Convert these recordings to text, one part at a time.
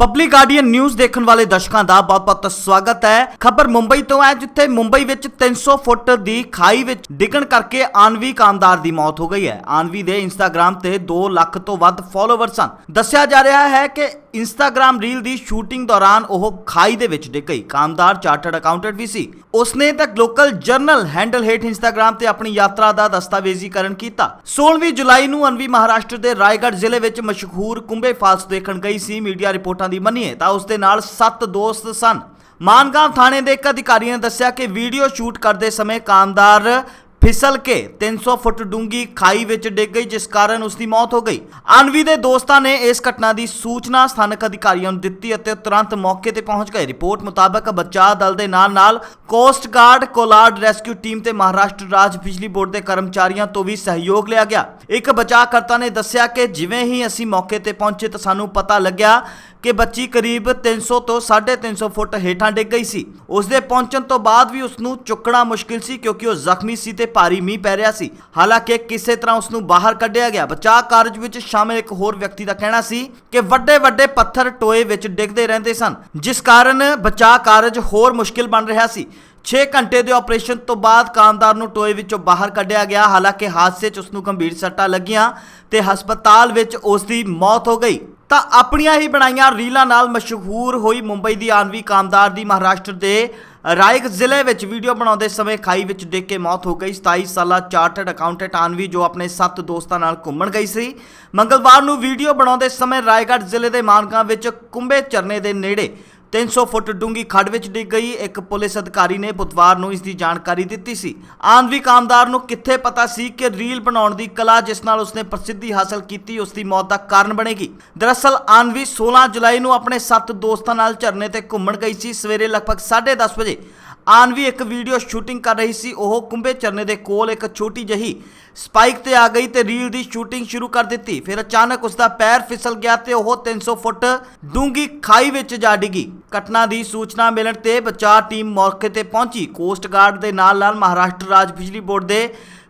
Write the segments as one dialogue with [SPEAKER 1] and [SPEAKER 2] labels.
[SPEAKER 1] Public guardian news ਦੇਖਣ ਵਾਲੇ ਦਰਸ਼ਕਾਂ ਦਾ ਬਹੁਤ-ਬਹੁਤ ਸਵਾਗਤ ਹੈ। ਖਬਰ ਮੁੰਬਈ ਤੋਂ ਹੈ, ਜਿੱਥੇ ਮੁੰਬਈ ਵਿੱਚ 300 ਫੁੱਟ ਦੀ ਖਾਈ ਵਿੱਚ ਡਿੱਗਣ ਕਰਕੇ ਆਨਵੀ ਕਾਮਦਾਰ ਦੀ ਮੌਤ ਹੋ ਗਈ ਹੈ। ਆਨਵੀ ਦੇ ਇੰਸਟਾਗ੍ਰam ਤੇ 2 ਲੱਖ ਤੋਂ ਵੱਧ ਫਾਲੋਅਰ ਸਨ। ਦੱਸਿਆ ਜਾ ਰਿਹਾ ਹੈ ਕਿ ਇੰਸਟਾਗ੍ਰam ਰੀਲ ਦੀ ਸ਼ੂਟਿੰਗ ਦੌਰਾਨ ਉਹ ਖਾਈ ਦੇ ਵਿੱਚ ਡਿੱਗ ਗਈ। ਕਾਮਦਾਰ ਚਾਰਟਰਡ ਅਕਾਊਂਟੈਂਟ ਵੀ ਸੀ। ਉਸਨੇ ਤਾਂ ਲੋਕਲ ਜਰਨਲ ਹੈਂਡਲ ਹੇਠ ਇੰਸਟਾਗ੍ਰam ਤੇ ਆਪਣੀ ਯਾਤਰਾ ਦਾ ਦਸਤਾਵੇਜ਼ੀਕਰਨ ਕੀਤਾ। 16ਵੀਂ ਜੁਲਾਈ ਨੂੰ ਅਨਵੀ ਮਹਾਰਾਸ਼ਟਰ ਦੇ ਰਾਏਗੜ੍ਹ ਜ਼ਿਲ੍ਹੇ ਵਿੱਚ ਮਸ਼ਹੂਰ ਕੁੰਬੇ ਫਾਲਸ ਦੇਖਣ ਗਈ ਸੀ। ਮੀਡੀਆ ਰਿਪੋਰਟਾਂ ਦੀ ਮੰਨੀਏ ਤਾਂ ਉਸ ਦੇ ਨਾਲ 7 ਦੋਸਤ ਸਨ। ਮਾਨਗਾਂਵ ਥਾਣੇ ਦੇ ਇੱਕ ਅਧਿਕਾਰੀ ਨੇ ਦੱਸਿਆ ਕਿ ਵੀਡੀਓ ਸ਼ੂਟ ਕਰਦੇ ਸਮੇਂ ਕਾਮਦਾਰ ਫਿਸਲ ਕੇ 300 ਫੁੱਟ ਡੂੰਗੀ ਖਾਈ ਵਿੱਚ ਡਿੱਗ ਗਈ, ਜਿਸ ਕਾਰਨ ਉਸ ਦੀ ਮੌਤ ਹੋ ਗਈ। ਅਨਵੀ ਦੇ ਦੋਸਤਾਂ ਨੇ ਇਸ ਘਟਨਾ ਦੀ ਸੂਚਨਾ ਸਥਾਨਕ ਅਧਿਕਾਰੀਆਂ ਨੂੰ ਦਿੱਤੀ ਅਤੇ ਤੁਰੰਤ ਮੌਕੇ ਤੇ ਪਹੁੰਚ ਗਏ। ਰਿਪੋਰਟ ਮੁਤਾਬਕ ਬਚਾਅ ਦਲ ਦੇ ਨਾਲ ਨਾਲ ਕੋਸਟ ਗਾਰਡ, ਕੋਲਾਰਡ ਰੈਸਕਿਊ ਟੀਮ ਤੇ ਮਹਾਰਾਸ਼ਟਰ ਰਾਜ ਬਿਜਲੀ ਬੋਰਡ ਦੇ ਕਰਮਚਾਰੀਆਂ ਤੋਂ ਵੀ ਸਹਿਯੋਗ ਲਿਆ ਗਿਆ। ਇੱਕ ਬਚਾਅਕਰਤਾ ਨੇ ਦੱਸਿਆ ਕਿ ਜਿਵੇਂ ਹੀ ਅਸੀਂ ਮੌਕੇ ਤੇ ਪਹੁੰਚੇ ਤਾਂ ਸਾਨੂੰ ਪਤਾ ਲੱਗਿਆ ਕਿ ਬੱਚੀ ਕਰੀਬ 300 ਤੋਂ 350 ਫੁੱਟ ਹੇਠਾਂ ਡਿੱਗ ਗਈ ਸੀ। ਉਸ ਦੇ ਪਹੁੰਚਣ ਤੋਂ ਬਾਅਦ ਵੀ ਉਸ ਨੂੰ ਚੁੱਕਣਾ ਮੁਸ਼ਕਿਲ ਸੀ ਕਿਉਂਕਿ ਉਹ ਜ਼ਖਮੀ ਸੀ ਤੇ ਭਾਰੀ ਮੀਂਹ ਪੈ ਰਿਹਾ ਸੀ। ਹਾਲਾਂਕਿ ਕਿਸੇ ਤਰ੍ਹਾਂ ਉਸ ਨੂੰ ਬਾਹਰ ਕੱਢਿਆ ਗਿਆ। ਬਚਾਅ ਕਾਰਜ ਵਿੱਚ ਸ਼ਾਮਿਲ ਇੱਕ ਹੋਰ ਵਿਅਕਤੀ ਦਾ ਕਹਿਣਾ ਸੀ ਕਿ ਵੱਡੇ ਵੱਡੇ ਪੱਥਰ ਟੋਏ ਵਿੱਚ ਡਿੱਗਦੇ ਰਹਿੰਦੇ ਸਨ, ਜਿਸ ਕਾਰਨ ਬਚਾਅ ਕਾਰਜ ਹੋਰ ਮੁਸ਼ਕਿਲ ਬਣ ਰਿਹਾ ਸੀ। 6 ਘੰਟੇ ਦੇ ਆਪਰੇਸ਼ਨ ਤੋਂ ਬਾਅਦ ਕਾਮਦਾਰ ਨੂੰ ਟੋਏ ਵਿੱਚੋਂ ਬਾਹਰ ਕੱਢਿਆ ਗਿਆ। ਹਾਲਾਂਕਿ ਹਾਦਸੇ 'ਚ ਉਸ ਨੂੰ ਗੰਭੀਰ ਸੱਟਾਂ ਲੱਗੀਆਂ ਤੇ ਹਸਪਤਾਲ ਵਿੱਚ ਉਸ ਦੀ ਮੌਤ ਹੋ ਗਈ। ਤਾਂ ਆਪਣੀਆਂ ਹੀ ਬਣਾਈਆਂ ਰੀਲਾਂ ਨਾਲ ਮਸ਼ਹੂਰ ਹੋਈ ਮੁੰਬਈ ਦੀ ਆਨਵੀ ਕਾਮਦਾਰ ਦੀ ਮਹਾਰਾਸ਼ਟਰ ਦੇ ਰਾਇਕ ਜ਼ਿਲ੍ਹੇ ਵਿੱਚ ਵੀਡੀਓ ਬਣਾਉਂਦੇ ਸਮੇਂ ਖਾਈ ਵਿੱਚ ਡਿੱਗ ਕੇ ਮੌਤ ਹੋ ਗਈ। 27 ਸਾਲਾ ਚਾਰਟਰਡ ਅਕਾਊਂਟੈਂਟ ਆਨਵੀ ਜੋ ਆਪਣੇ 7 ਦੋਸਤਾਂ ਨਾਲ ਘੁੰਮਣ ਗਈ ਸੀ। ਮੰਗਲਵਾਰ ਨੂੰ ਵੀਡੀਓ ਬਣਾਉਂਦੇ ਸਮੇਂ ਰਾਏਗੜ੍ਹ ਜ਼ਿਲ੍ਹੇ ਦੇ ਮਾਨਕਾਂ ਵਿੱਚ ਕੁੰਬੇ ਚਰਨੇ ਦੇ ਨੇੜੇ 300 ਫੁੱਟ ਡੂੰਗੀ ਖੱਡ ਵਿੱਚ ਡਿੱਗ ਗਈ। ਇੱਕ ਪੁਲਿਸ ਅਧਿਕਾਰੀ ਨੇ ਬੁੱਧਵਾਰ ਨੂੰ ਇਸ ਦੀ ਜਾਣਕਾਰੀ ਦਿੱਤੀ ਸੀ। ਆਨਵੀ ਕਾਮਦਾਰ ਨੂੰ ਕਿੱਥੇ ਪਤਾ ਸੀ ਕਿ ਰੀਲ ਬਣਾਉਣ ਦੀ ਕਲਾ ਜਿਸ ਨਾਲ ਉਸਨੇ ਪ੍ਰਸਿੱਧੀ ਹਾਸਲ ਕੀਤੀ, ਉਸ ਦੀ ਮੌਤ ਦਾ ਕਾਰਨ ਬਣੇਗੀ। ਦਰਅਸਲ, ਆਨਵੀ 16 ਜੁਲਾਈ ਨੂੰ ਆਪਣੇ 7 ਦੋਸਤਾਂ ਨਾਲ ਝਰਨੇ ਤੇ ਘੁੰਮਣ ਗਈ ਸੀ। ਸਵੇਰੇ ਲਗਭਗ 10:30 ਵਜੇ ਆਨਵੀ ਇੱਕ ਵੀਡੀਓ ਸ਼ੂਟਿੰਗ ਕਰ ਰਹੀ ਸੀ। ਉਹ ਕੁੰਬੇ ਚਰਨੇ ਦੇ ਕੋਲ ਇੱਕ ਛੋਟੀ ਜਹੀ ਸਪਾਈਕ ਤੇ ਆ ਗਈ ਤੇ ਰੀਲ ਦੀ ਸ਼ੂਟਿੰਗ ਸ਼ੁਰੂ ਕਰ ਦਿੱਤੀ। ਫਿਰ ਅਚਾਨਕ ਉਸ ਦਾ ਪੈਰ ਫਿਸਲ ਗਿਆ ਤੇ ਉਹ 300 ਫੁੱਟ ਡੂੰਗੀ ਖਾਈ ਵਿੱਚ ਜਾ ਡਿੱਗੀ। ਘਟਨਾ ਦੀ ਸੂਚਨਾ ਮਿਲਣ ਤੇ ਬਚਾਅ ਟੀਮ ਮੌਕੇ ਤੇ ਪਹੁੰਚੀ। ਕੋਸਟ ਗਾਰਡ ਦੇ ਨਾਲ ਨਾਲ ਮਹਾਰਾਸ਼ਟਰ ਰਾਜ ਬਿਜਲੀ ਬੋਰਡ ਦੇ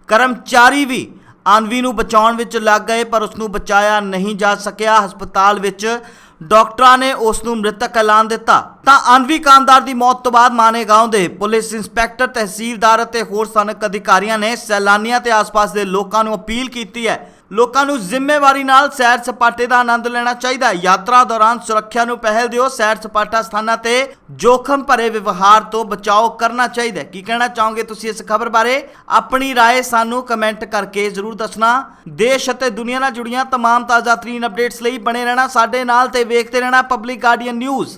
[SPEAKER 1] ਕਰਮਚਾਰੀ ਵੀ ਆਨਵੀ ਨੂੰ ਬਚਾਉਣ ਵਿੱਚ ਲੱਗ ਗਏ, ਪਰ ਉਸ ਨੂੰ ਬਚਾਇਆ ਨਹੀਂ ਜਾ ਸਕਿਆ। ਹਸਪਤਾਲ ਵਿੱਚ ਡਾਕਟਰਾਂ ਨੇ ਉਸ ਨੂੰ ਮ੍ਰਿਤਕ ਐਲਾਨ ਦਿੱਤਾ। ਤਾਂ ਅਨਵੀ ਕਾਮਦਾਰ ਦੀ ਮੌਤ ਤੋਂ ਬਾਅਦ ਮਾਨੇਗਾਂਵ ਦੇ ਪੁਲਿਸ ਇੰਸਪੈਕਟਰ, ਤਹਿਸੀਲਦਾਰ ਅਤੇ ਹੋਰ ਸਥਾਨਕ ਅਧਿਕਾਰੀਆਂ ਨੇ ਸੈਲਾਨੀਆਂ ਤੇ ਆਸ-ਪਾਸ ਦੇ ਲੋਕਾਂ ਨੂੰ ਅਪੀਲ ਕੀਤੀ ਹੈ ਲੋਕਾਂ ਨੂੰ ਜ਼ਿੰਮੇਵਾਰੀ ਨਾਲ ਸੈਰ ਸਪਾਟੇ ਦਾ ਆਨੰਦ ਲੈਣਾ ਚਾਹੀਦਾ ਹੈ ਯਾਤਰਾ ਦੌਰਾਨ ਸੁਰੱਖਿਆ ਨੂੰ ਪਹਿਲ ਦਿਓ ਸੈਰ ਸਪਾਟਾ ਸਥਾਨਾਂ ਤੇ ਜੋਖਮ ਭਰੇ ਵਿਵਹਾਰ ਤੋਂ ਬਚਾਓ ਕਰਨਾ ਚਾਹੀਦਾ ਹੈ ਕੀ ਕਹਿਣਾ ਚਾਹੋਗੇ ਤੁਸੀਂ ਇਸ ਖਬਰ ਬਾਰੇ ਆਪਣੀ رائے ਸਾਨੂੰ ਕਮੈਂਟ ਕਰਕੇ ਜ਼ਰੂਰ ਦੱਸਣਾ ਦੇਸ਼ ਅਤੇ ਦੁਨੀਆ ਨਾਲ ਜੁੜੀਆਂ तमाम ਤਾਜ਼ਾ ਤਰੀਨ ਅਪਡੇਟਸ ਲਈ ਬਣੇ ਰਹਿਣਾ ਸਾਡੇ ਨਾਲ ਤੇ ਵੇਖਦੇ ਰਹਿਣਾ ਪਬਲਿਕ ਗਾਰਡੀਅਨ ਨਿਊਜ਼